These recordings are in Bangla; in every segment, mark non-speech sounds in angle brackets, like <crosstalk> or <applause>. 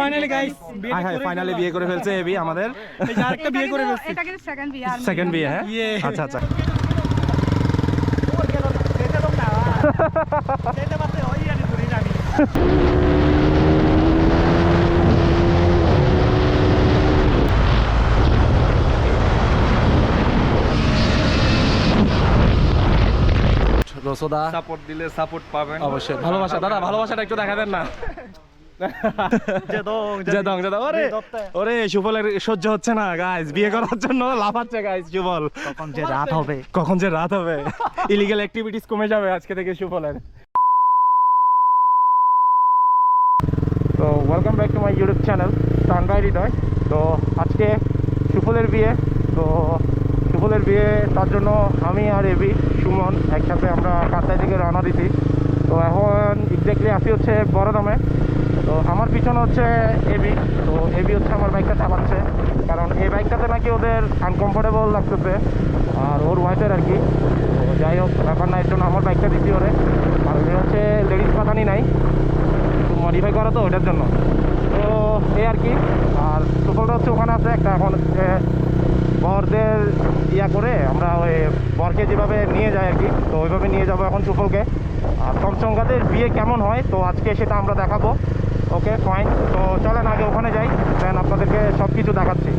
ফাইনালি গাইস হ্যাঁ হ্যাঁ ফাইনালি বিয়ে করে ফেলছে এবি আমাদের। এই যে আরেকটা বিয়ে করে ফেলছি। এটা কিন্তু সেকেন্ড বিয়ে আর সেকেন্ড বিয়ে হ্যাঁ. আচ্ছা আচ্ছা। রসদা সাপোর্ট দিলে সাপোর্ট পাবেন। অবশ্যই। ভালোবাসা দাদা ভালোবাসাটা একটু দেখা দেন না। জেদং জেদং। ওরে ওরে সুফলের সহ্য হচ্ছে না গাইস বিয়ে করার জন্য লাফাচ্ছে গাইস সুফল। কখন যে রাত হবে? কখন যে রাত হবে? ইলিগাল অ্যাক্টিভিটিস কমে যাবে আজকে থেকে তো welcome back to my YouTube channel সানবাই Hridoy তো আজকে সুফলের বিয়ে। তো সুফলের বিয়ে তার জন্য আমি আর এবি সুমন একসাথে আমরা কাতাই থেকে রওনা দিছি। তো এখন এক্স্যাক্টলি আসি হচ্ছে বড়দমে তো আমার পিছনে হচ্ছে এবি তো এবি হচ্ছে আমার বাইকটা চালাচ্ছে। কারণ এই বাইকটাতে নাকি ওদের আনকমফোর্টেবল লাগতেছে, আর ওর ওয়াইফের আর কি। তো যাই হোক, ব্যাপার না, এর জন্য আমার বাইকটা দিচ্ছি ওরে। আর ওদের হচ্ছে লেডিস পাতানি নাই। মডিফাই করা তো ওটার জন্য। তো এই আর কি, আর সুফলটা হচ্ছে ওখানে আছে একটা এখন বরদের ইয়া করে আমরা ওই বরকে যেভাবে নিয়ে যাই আর কি, তো ওইভাবে নিয়ে যাব এখন সুফলকে। আর কমসংখ্যাদের বিয়ে কেমন হয়? তো আজকে সেটা আমরা দেখাবো। ওকে ফাইন তো চলেন, আগে ওখানে যাই দেন আপনাদেরকে সব কিছু দেখাচ্ছি।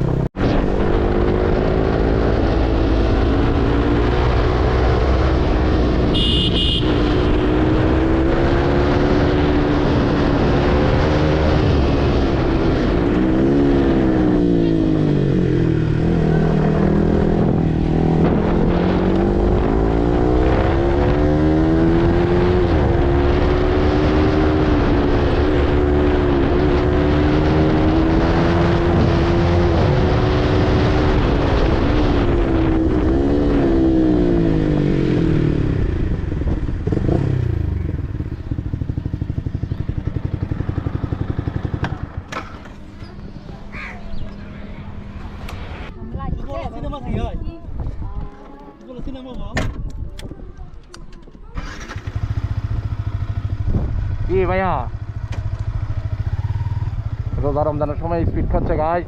রোজা রমজানের সময় স্পিড খাচ্ছে গাই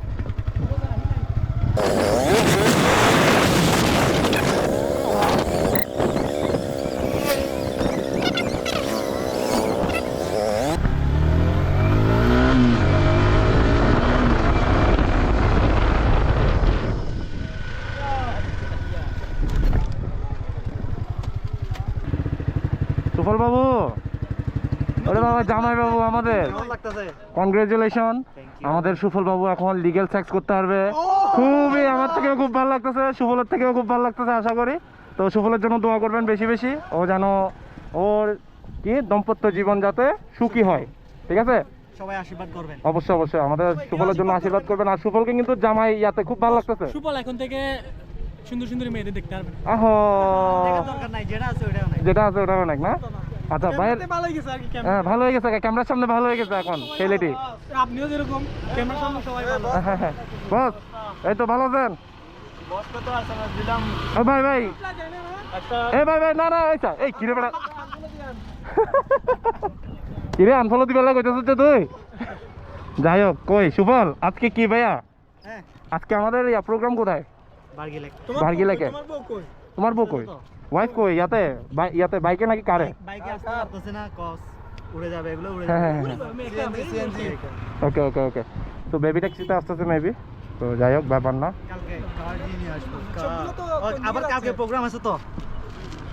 সুফল বাবু? ওরে বাবা জামাই বাবু আমাদের। লাগতেছে? কনগ্রেচুলেশন আমাদের সুফল বাবু এখন লিগেল সেক্স করতে পারবে। খুবই আমার থেকেও খুব ভালো লাগতেছে সুফলের থেকেও খুব ভালো লাগতেছে আশা করি। তো সুফলের জন্য দোয়া করবেন বেশি বেশি ও যেন ওর কি দাম্পত্য জীবন যাতে সুখী হয়। ঠিক আছে? সবাই আশীর্বাদ করবেন। অবশ্যই অবশ্যই আমাদের সুফলের জন্য আশীর্বাদ করবেন। আর সুফলকে কিন্তু জামাই ইয়াতে খুব ভালো লাগতেছে। সুপল এখন থেকে সুন্দর সুন্দর মেয়েদের দেখতে পারবেন। আহ! যেটা আছে ওইটাও নাই। যেটা আছে ওটা অনেক না? আচ্ছা ভাইয়ের ভালো হয়ে গেছে আর কি ক্যামেরা। হ্যাঁ ভালো হয়ে গেছে ক্যামেরার সামনে ভালো হয়ে গেছে এখন ছেলেটি। আপনিও যেরকম ক্যামেরার সামনে সবাই ভালো। হ্যাঁ হ্যাঁ বস এই তো ভালো আছেন? বস কত আছে? না দিলাম। ও ভাই ভাই। এ ভাই ভাই না না এইটা এই কিরে বেড়া কিরে আনফলো দিবে লাগে কইতেছিস যে তুই? যাই হোক কই সুফল আজকে কি ভাইয়া? হ্যাঁ। আজকে আমাদের ইয়া প্রোগ্রাম কোথায়? বার্গি লেক বার্গি লেকে তোমার বউ কই? ওয়াইফ কই? ইয়াতে? ইয়াতে বাইকে নাকি কারে? বাইকে আসতে পারতেছে না কস উড়ে যাবে এগুলো উড়ে হ্যাঁ যাবে। ওকে ওকে ওকে তো বেবি ট্যাক্সিতে আসতেছে মেবি তো যাই হোক ব্যাপার না। আবার কালকে প্রোগ্রাম আছে তো।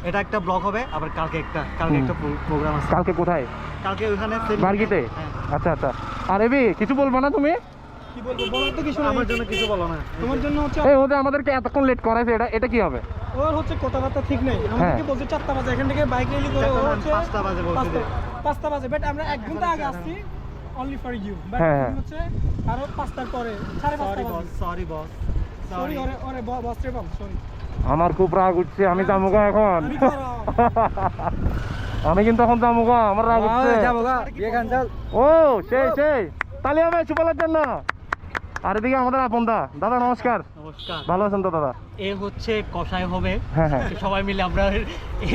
এটা একটা ব্লগ হবে আবার কালকে একটা কালকে একটা প্রোগ্রাম আছে। কালকে কোথায়? কালকে ওখানে বার্গিতে? হ্যাঁ। আচ্ছা আচ্ছা। আর এবি কিছু বলব না তুমি? কি বলব বলার তো কিছু আমার জন্য কিছু বলো না। তোমার জন্য হচ্ছে এই ওদের আমাদেরকে এতক্ষণ লেট করাইছে এটা এটা কি হবে? ওর হচ্ছে কথাবার্তা ঠিক নেই। হ্যাঁ। আমাদেরকে বলছে চারটা বাজে এখান থেকে বাইক রেলি করে ও হচ্ছে পাঁচটা বাজে বলছে পাঁচটা বাজে। বাট আমরা এক ঘণ্টা আগে আসছি অনলি ফর ইউ বাট হ্যাঁ, হ্যাঁ। হচ্ছে আরও পাঁচটার পরে সাড়ে সরি পাঁচটা বস সরি বস সরি ওরে ওরে বস রে বল সরি আমার খুব রাগ উঠছে আমি যাব এখন। <laughs> আমি কিন্তু এখন যাব গা আমার রাগ উঠছে। ও সেই সেই। তালি হবে সুপালের জন্য। আর এদিকে আমাদের আপন দা। দাদা নমস্কার। নমস্কার। ভালো আছেন তো দাদা? এ হচ্ছে কষাই হবে। হ্যাঁ হ্যাঁ। সবাই মিলে আমরা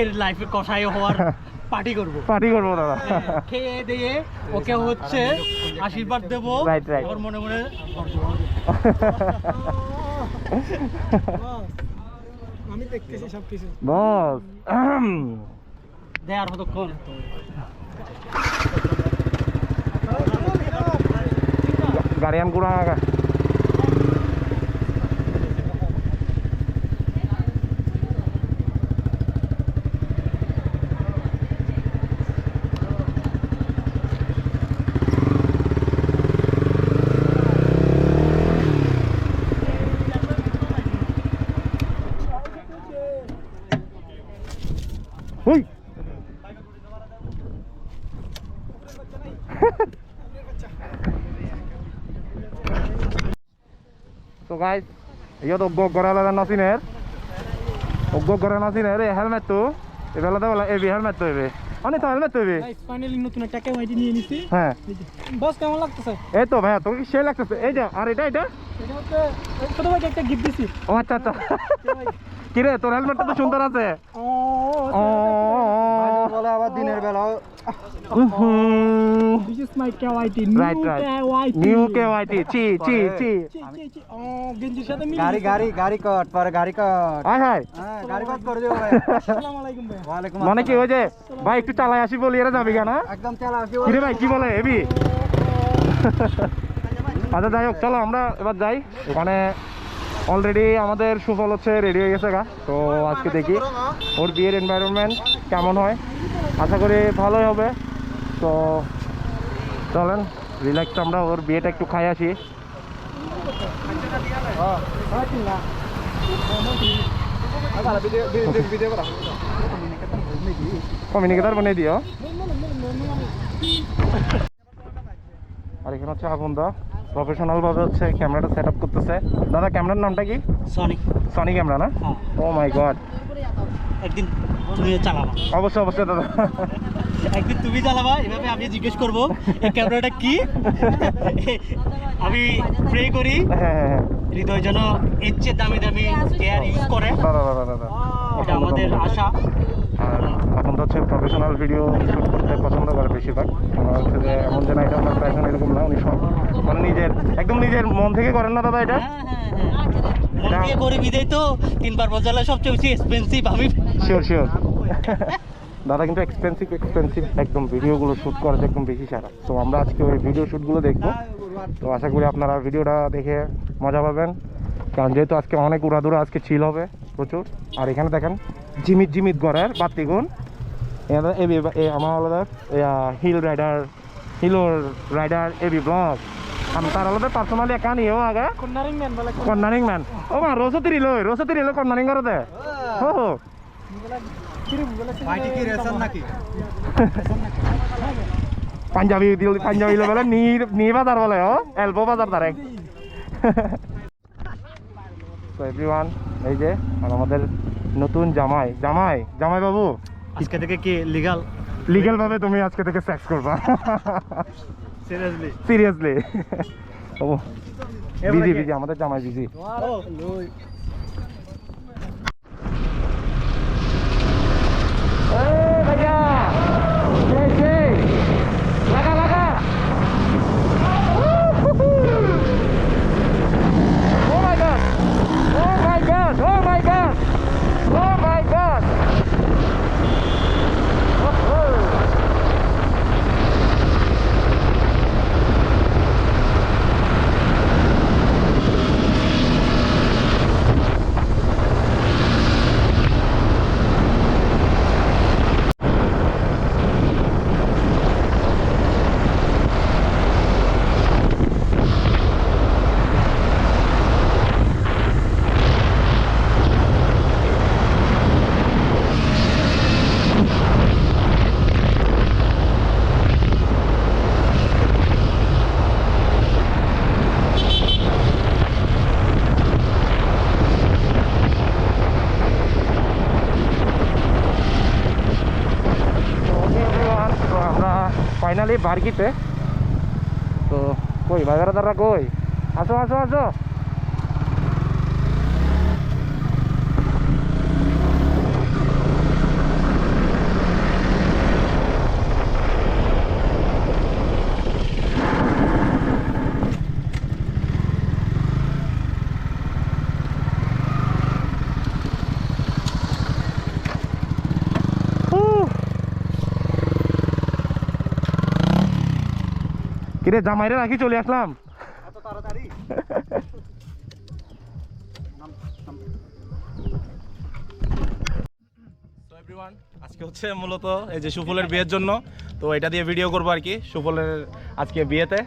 এর লাইফে কষাই হওয়ার পার্টি করব। পার্টি করব দাদা। খেয়ে দিয়ে ওকে হচ্ছে আশীর্বাদ দেবো। Right, right. আবার মনে মনে আমি দেখতেছি সব কিছু বস। দেয়ার মতক্ষণ sekalian kurang agak. Gog gorala dan nasiner. Gog gorala nasiner, eh helmet tuh. এবেলা তো বলা এবি হেলমেট তো এবি অনেক তো হেলমেট তো এবি ফাইনালি নতুন একটা কেওয়াইটি নিয়ে নিছি হ্যাঁ বস কেমন লাগতেছে এই তো ভাইয়া তোকে সে লাগতেছে এই যা আর এটা এটা এটা হচ্ছে ছোট ভাইকে একটা গিফট দিছি ও আচ্ছা আচ্ছা কিরে তোর হেলমেটটা তো সুন্দর আছে ও ও বলে আবার দিনের বেলা। This is my KYT right new right KYT new KYT চি চি চি চি চি চি ও গেঞ্জির সাথে মিল গাড়ি গাড়ি গাড়ি কট পরে গাড়ি কট আয় হায় হ্যাঁ গাড়ি কট করে দিও ভাই। আসসালামু আলাইকুম ভাই। ওয়ালাইকুম মানে কি ওই যে ভাই একটু চালাই আসি বলি এরা যাবি কেন? একদম চালা আসি কিরে ভাই কি বলে এবি আচ্ছা যাই হোক চলো আমরা এবার যাই। ওখানে অলরেডি আমাদের সুফল হচ্ছে রেডি হয়ে গেছে গা। তো আজকে দেখি ওর বিয়ের এনভায়রনমেন্ট কেমন হয়। আশা করি ভালোই হবে। তো চলেন রিল্যাক্স আমরা ওর বিয়েটা একটু খাই আসি। কমিউনিকেটার বানিয়ে দিও। আর এখানে হচ্ছে আগুন দা প্রফেশনাল ভাবে হচ্ছে ক্যামেরাটা সেট আপ করতেছে। দাদা ক্যামেরার নামটা কি? সনি সনি ক্যামেরা না? ও মাই গড একদিন তুমি চালাবা। অবশ্যই অবশ্যই দাদা। একদিন তুমি চালাবা এভাবে আমি জিজ্ঞেস করব এই ক্যামেরাটা কি? আমি প্রে করি হ্যাঁ হ্যাঁ হ্যাঁ। হৃদয় যেন এর চেয়ে দামি দামি কেয়ার ইউজ করে। দাদা দাদা দাদা এটা আমাদের আশা। আর এখন তো হচ্ছে প্রফেশনাল ভিডিও শুট করতে পছন্দ করে বেশিরভাগ। আমার হচ্ছে যে এমন যে নাইট আমার প্যাশন এরকম না উনি সব মানে নিজের একদম নিজের মন থেকে করেন না দাদা এটা। মন দিয়ে করে বিদেই তো তিনবার বোঝালে সবচেয়ে বেশি এক্সপেন্সিভ আমি শিওর শিওর <laughs> দাদা কিন্তু এক্সপেন্সিভ এক্সপেন্সিভ একদম ভিডিওগুলো শ্যুট করাতে একদম বেশি সারা। তো আমরা আজকে ওই ভিডিও শ্যুটগুলো দেখব। তো আশা করি আপনারা ভিডিওটা দেখে মজা পাবেন। কারণ যেহেতু আজকে অনেক উড়াদুরা আজকে ছিল হবে প্রচুর। আর এখানে দেখেন জিমিত জিমিত গড়ের এ আমার আলাদা hill rider hill rider AB blog আমি তার আলাদা পার্সোনালি একা নিয়েও আগে। কর্নারিং ম্যান ও মা রোজও তিরি লই রোজও তিরি লই কর্নারিং করতে হো পাঞ্জাবি দিল পাঞ্জাবি লো বলে নি নি বাজার বলে ও এলবো বাজার তারে। তো এভরিওয়ান এই যে আমাদের নতুন জামাই জামাই জামাই বাবু। আজকে থেকে কি লিগাল লিগ্যাল ভাবে তুমি আজকে থেকে সেক্স করবা। সিরিয়াসলি সিরিয়াসলি ও বিজি বিজি আমাদের জামাই বিজি Oh. ফাইনালি বার্গিতে। তো কই বাজারে দাদা কই? আসো আসো আসো। কিরে জামাইরে রাখি চলে আসলাম। আজকে হচ্ছে মূলত এই যে সুফলের বিয়ের জন্য তো এটা দিয়ে ভিডিও করব আর কি সুফলের আজকে বিয়েতে।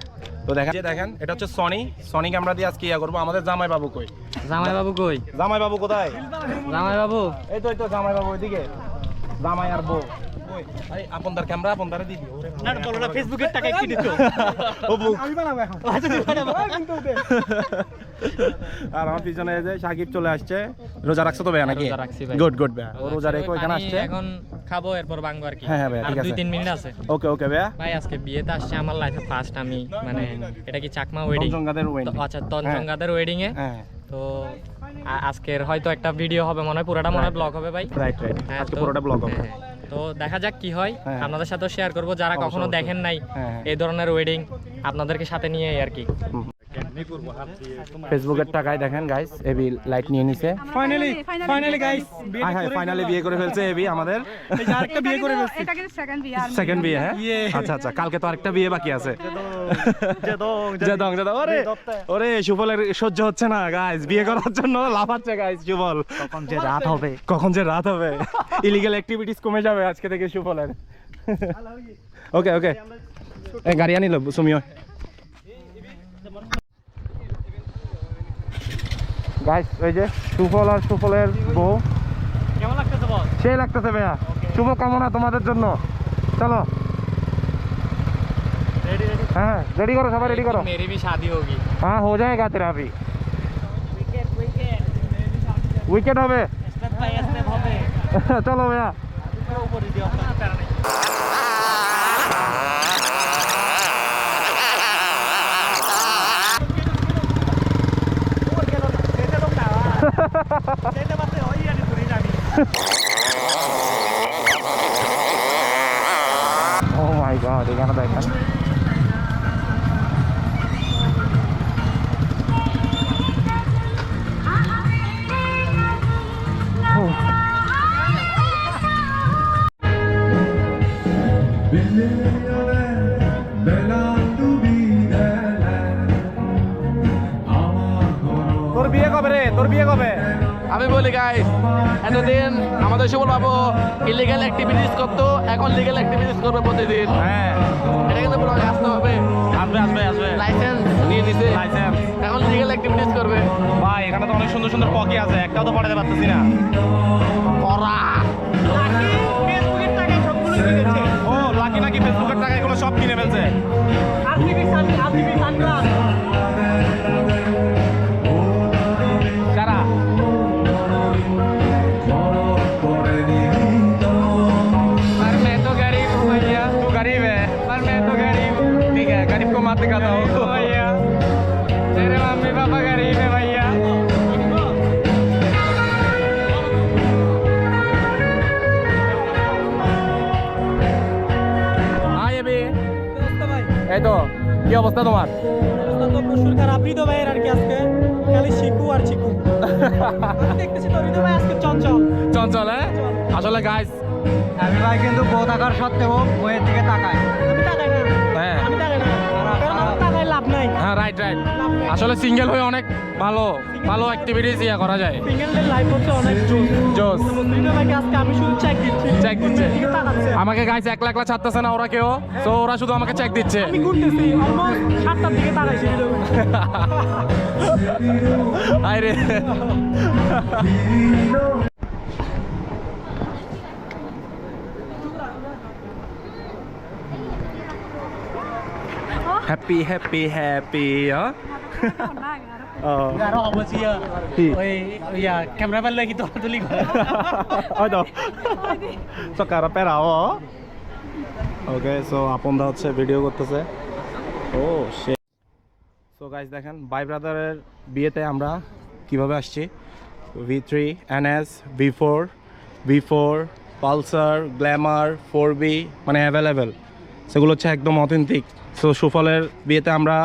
তো দেখা যে দেখেন এটা হচ্ছে সনি। সনি ক্যামেরা দিয়ে আজকে ইয়া করব। আমাদের জামাই বাবু কই? জামাই বাবু কই? জামাই বাবু কোথায়? জামাই বাবু? এই তো এই তো জামাই বাবু ওইদিকে। জামাই আর বউ। আপনদার ক্যামেরা আপনদারে দিয়ে না বলো না ফেসবুকের টাকা কি দিচ্ছ ও বুক আমি বানাবো এখন। আচ্ছা আর আমার পিছনে যে সাকিব চলে আসছে। রোজা রাখছো তো ভাইয়া নাকি? রোজা রাখছি ভাই। গুড গুড ভাইয়া। ও রোজা রেখে এখানে আসছে? এখন খাব এরপর বাংবো আর কি। হ্যাঁ, হ্যাঁ ভাই, ঠিক দুই আছে। তিন মিনিট আছে। ওকে ওকে ভাইয়া। ভাই আজকে বিয়েতে আসছে আমার লাইফে ফার্স্ট আমি মানে এটা কি চাকমা ওয়েডিং তঞ্জঙ্গাদের ওয়েডিং আচ্ছা তঞ্চঙ্গাদের ওয়েডিং এ হ্যাঁ। তো আজকের হয়তো একটা ভিডিও হবে মনে হয় পুরোটা মনে হয় ব্লগ হবে ভাই? রাইট রাইট হ্যাঁ, আজকে তো- পুরোটা ব্লগ হবে। হ্যাঁ, তো দেখা যাক কি হয়। হ্যাঁ। আপনাদের সাথেও শেয়ার করব যারা কখনো দেখেন নাই হ্যাঁ, হ্যাঁ। এই ধরনের ওয়েডিং আপনাদেরকে সাথে নিয়ে আর কি। ফেসবুকের টাকায় দেখেন গাইস এবি লাইট নিয়ে নিছে। ফাইনালি ফাইনালি গাইস হ্যাঁ হ্যাঁ ফাইনালি বিয়ে করে ফেলছে এবি আমাদের। আরেকটা বিয়ে করে ফেলছি। এটা কিন্তু সেকেন্ড বিয়ে আর সেকেন্ড বিয়ে হ্যাঁ? আচ্ছা আচ্ছা কালকে তো আরেকটা বিয়ে বাকি আছে। জেদং জেদং জেদং। ওরে ওরে সুফলের সহ্য হচ্ছে না গাইস বিয়ে করার জন্য লাফাচ্ছে গাইস সুফল। তখন যে রাত হবে। কখন যে রাত হবে। ইলিগাল অ্যাক্টিভিটিস কমে যাবে আজকে থেকে সুফলের। ওকে ওকে এ গাড়ি আনিল সুমিও গাইস ওই যে সুফল আর সুফলের বউ কেমন লাগতেছে বল সেই লাগতেছে ভাইয়া শুভ কামনা তোমাদের জন্য চলো হ্যাঁ रेडी करो सभी रेडी करो मेरी भी शादी होगी हाँ हो जाएगा तेरा अभी উইকেট হবে স্টেপ বাই স্টেপ হবে <laughs> চলো ভাইয়া উপরে দিও আপনার ও মাই গড এখানে দেখেন। তোর বিয়ে কবে রে? তোর বিয়ে কবে? আমি বলি গাইস এতদিন আমাদের সুবল বাবু ইলিগাল অ্যাক্টিভিটিস করতো এখন লিগ্যাল অ্যাক্টিভিটিস করবে প্রতিদিন। হ্যাঁ। এটা কিন্তু ব্লগে আসতে হবে। আসবে আসবে আসবে। লাইসেন্স নিয়ে নিছে। লাইসেন্স এখন লিগ্যাল অ্যাক্টিভিটিস করবে। ভাই এখানে তো অনেক সুন্দর সুন্দর পকি আছে একটাও তো পড়াতে পারতেছি না। টাকায় ও লাকি নাকি ফেসবুকের টাকা এগুলো সব কিনে ফেলছে। RCB sun RCB sunglass. কারা <laughs> চঞ্চল। চঞ্চল হ্যাঁ? আসলে গাইস আমি ভাই কিন্তু বউ আকার সত্ত্বেও বইয়ের দিকে তাকায় আমি তাকাই না? নাই। হ্যাঁ রাইট রাইট আসলে সিঙ্গেল হয়ে অনেক ভালো ভালো অ্যাক্টিভিটিস ইয়া করা যায়। সিঙ্গেলদের লাইফ হচ্ছে অনেক জোস জোস আজকে আমি শুধু চেক দিচ্ছি। চেক দিচ্ছে। আমাকে গাইস একলা একলা ছাড়তেছে না ওরা কেউ তো ওরা শুধু আমাকে চেক দিচ্ছে। আমি ঘুরতেছি অলমোস্ট সাতটার দিকে হৃদয় <laughs> আরে। <laughs> হ্যাপি হ্যাপি হ্যাপি আরও অবশ্যই কি? ওই ইয়া ক্যামেরা ম্যান লাগি তো তুলি করে ওই তো তো কারা পেরাও ওকে সো আপন দা হচ্ছে ভিডিও করতেছে ও সে সো গাইস দেখেন বাই ব্রাদারের বিয়েতে আমরা কীভাবে আসছি V three N S V four V four Pulsar Glamour four B মানে অ্যাভেলেবেল সেগুলো হচ্ছে একদম অথেন্টিক সো সুফলের বিয়েতে আমরা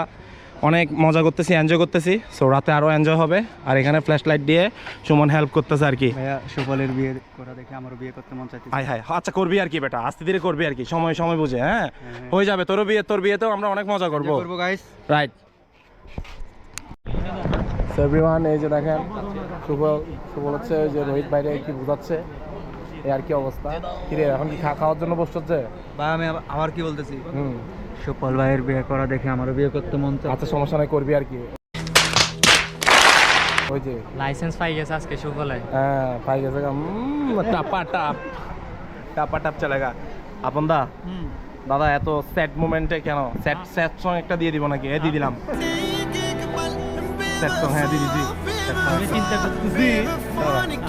অনেক মজা করতেছি এনজয় করতেছি। সো রাতে আরও এনজয় হবে। আর এখানে ফ্ল্যাশ লাইট দিয়ে সুমন হেল্প করতেছে আর কি। সুফলের বিয়ে করা দেখে আমারও বিয়ে করতে মন চাইতেছে। হাই হাই আচ্ছা করবি আর কি বেটা? আস্তে ধীরে করবি আর কি। সময় সময় বুঝে হ্যাঁ? হয়ে। যাবে। তোর বিয়ে তোর বিয়েতেও আমরা অনেক মজা করব। রাইট এভরিওয়ান এই যে দেখেন সুফল সুফল হচ্ছে যে রোহিত বাইরে কি বুঝাচ্ছে। আর কি অবস্থা? কিরে এখন কি খা- খাওয়ার জন্য বসছে ভাই আমি আবার- কি বলতেছি? হুম। সুফল ভাইয়ের বিয়ে করা দেখে আমারও বিয়ে করতে মন চায় আচ্ছা সমস্যা নাই করবি আর কি। ওই যে। লাইসেন্স পাই গেছে আজকে সুফলে হ্যাঁ পাই গেছে গা। টাপা টাপ। টাপা টাপ চলেগা আপন দা দাদা এত স্যাড মোমেন্টে কেন? স্যাড স্যাড সং একটা দিয়ে দিব নাকি? এ দিয়ে দিলাম। স্যাড সং হ্যাঁ দিয়ে song আমি চিন্তা করতেছি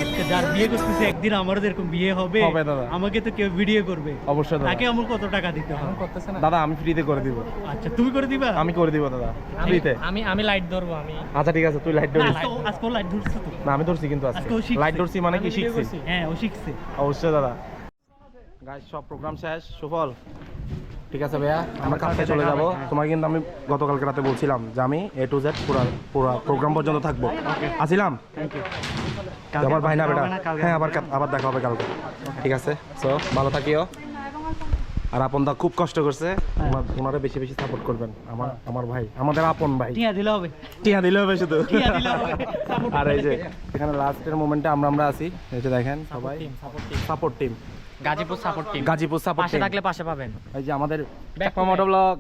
আজকে যার বিয়ে করতেছি একদিন আমারও এরকম বিয়ে হবে হবে দাদা। আমাকে তো কেউ ভিডিও করবে। অবশ্যই দাদা। তাকে আমার কত টাকা দিতে হবে? করতেছে না। দাদা আমি ফ্রিতে করে দিব। আচ্ছা তুমি করে দিবা? আমি করে দিব দাদা ফ্রিতে আমি আমি লাইট ধরবো আমি। আচ্ছা ঠিক আছে তুই লাইট না, ধরিস। আজকে লাইট ধরছো তো। না আমি ধরছি কিন্তু আজকে। লাইট ধরছি মানে কি শিখছি? হ্যাঁ ও শিখছে। অবশ্যই দাদা। গাইস সব প্রোগ্রাম শেষ সুফল। ঠিক আছে ভাইয়া আমরা কালকে চলে যাব। তোমাকে কিন্তু আমি গতকালকে রাতে বলছিলাম যে আমি এ টু জেড পুরো পুরো প্রোগ্রাম পর্যন্ত থাকব। আসিলাম? আমার ভাই না বেটা। হ্যাঁ আবার আবার দেখা হবে কালকে। ঠিক আছে? সো ভালো থাকিও। আর আপন দা খুব কষ্ট করছে। ওনার- ওনারে বেশি বেশি সাপোর্ট করবেন। আমার আমার ভাই আমাদের আপন ভাই। টিয়া দিলে হবে। টিয়া দিলে হবে শুধু। টিয়া দিলে হবে। আর এই যে এখানে লাস্টের মোমেন্টে আমরা আমরা আছি। এই যে দেখেন সবাই। Support team support team Gazipur support team Gazipur support পাশে থাকলে পাশে পাবেন। এই যে আমাদের Chakma to moto blog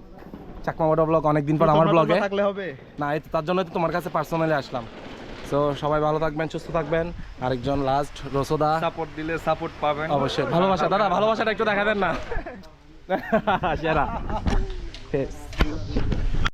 Chakma moto blog অনেকদিন পর আমার ব্লগে থাকলে হবে। না এই তার জন্য তো তোমার কাছে পার্সোনালি আসলাম। তো সবাই ভালো থাকবেন সুস্থ থাকবেন। আরেকজন লাস্ট রসোদা। সাপোর্ট দিলে সাপোর্ট পাবেন। অবশ্যই। ভালোবাসা দাদা ভালোবাসাটা একটু দেখা দেন না <laughs> <laughs> সেরা.